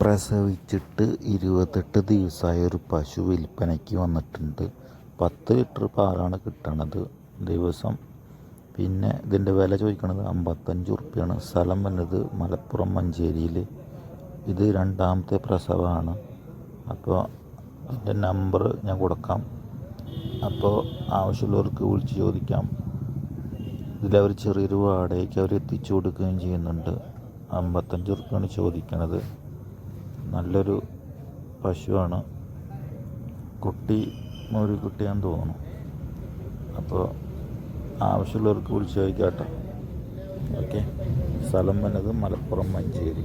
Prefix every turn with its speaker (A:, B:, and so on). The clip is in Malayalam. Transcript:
A: പ്രസവിച്ചിട്ട് ഇരുപത്തെട്ട് ദിവസമായ ഒരു പശു വിൽപ്പനയ്ക്ക് വന്നിട്ടുണ്ട്. പത്ത് ലിറ്റർ പാലാണ് കിട്ടണത് ദിവസം. പിന്നെ ഇതിന്റെ വില ചോദിക്കണത് അമ്പത്തഞ്ച് ഉറുപ്പ്യാണ്. സ്ഥലം വന്നത് മലപ്പുറം മഞ്ചേരിയിൽ ഇത് രണ്ടാമത്തെ പ്രസവമാണ്. അപ്പോൾ ഇതിന്റെ നമ്പർ ഞാൻ കൊടുക്കാം. അപ്പോൾ ആവശ്യമുള്ളവർക്ക് വിളിച്ച് ചോദിക്കാം. ഇതിലവർ ചെറിയൊരു വാടകയ്ക്ക് അവർ എത്തിച്ചു കൊടുക്കുകയും ചെയ്യുന്നുണ്ട്. അമ്പത്തഞ്ച് ഉറുപ്പ്യാണ് ചോദിക്കണത്. നല്ലൊരു പശുവാണ്. കുട്ടി ഒരു കുട്ടിയാന്ന് തോന്നുന്നു. അപ്പോൾ ആവശ്യമുള്ളവർക്ക് വിളിച്ച് ചോദിക്കാട്ടോ. ഓക്കെ. സ്ഥലം വന്നത് മലപ്പുറം മഞ്ചേരി.